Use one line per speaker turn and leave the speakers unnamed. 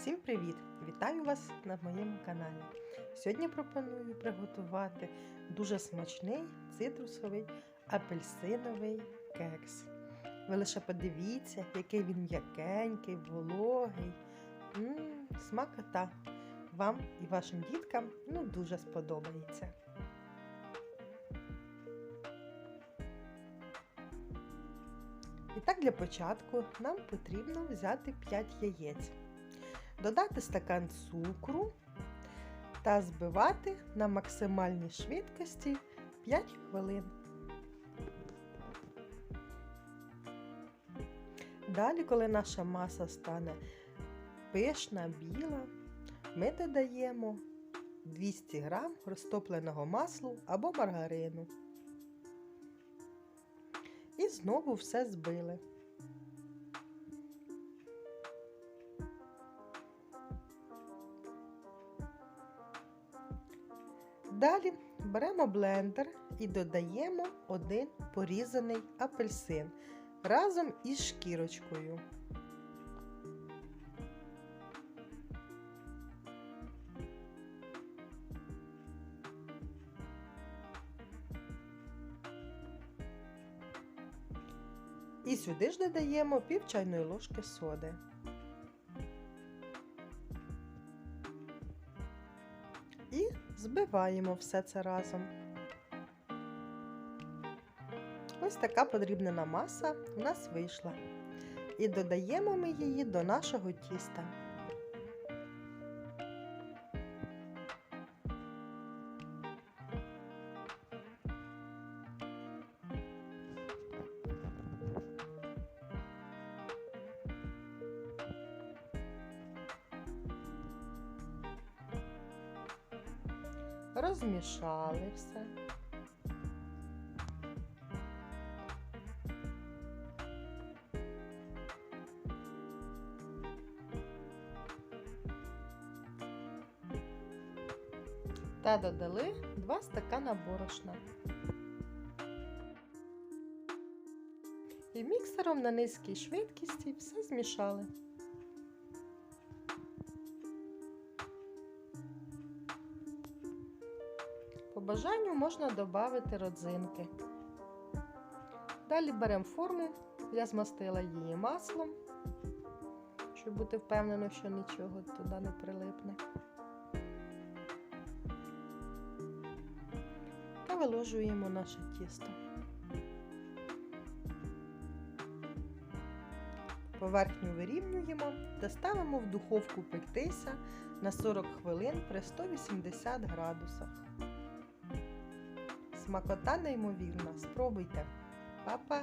Всім привіт! Вітаю вас на моєму каналі. Сьогодні пропоную приготувати дуже смачний цитрусовий апельсиновий кекс. Ви лише подивіться, який він м'якенький, вологий. М-м, смакота. Вам і вашим діткам ну, дуже сподобається. І так, для початку нам потрібно взяти 5 яєць, додати стакан цукру та збивати на максимальній швидкості 5 хвилин. Далі, коли наша маса стане пишна, біла, ми додаємо 200 г розтопленого маслу або маргарину. І знову все збили. Далі беремо блендер і додаємо один порізаний апельсин разом із шкірочкою. І сюди ж додаємо пів чайної ложки соди. Збиваємо все це разом. Ось така подрібнена маса у нас вийшла. І додаємо ми її до нашого тіста. Розмішали все. Та додали 2 стакана борошна. І міксером на низькій швидкісті все змішали. По бажанню можна додати родзинки. Далі беремо форму, я змастила її маслом, щоб бути впевнено, що нічого туди не прилипне. Та виложуємо наше тісто. Поверхню вирівнюємо та ставимо в духовку пектися на 40 хвилин при 180 градусах. Смакота неймовірна. Спробуйте. Па-па!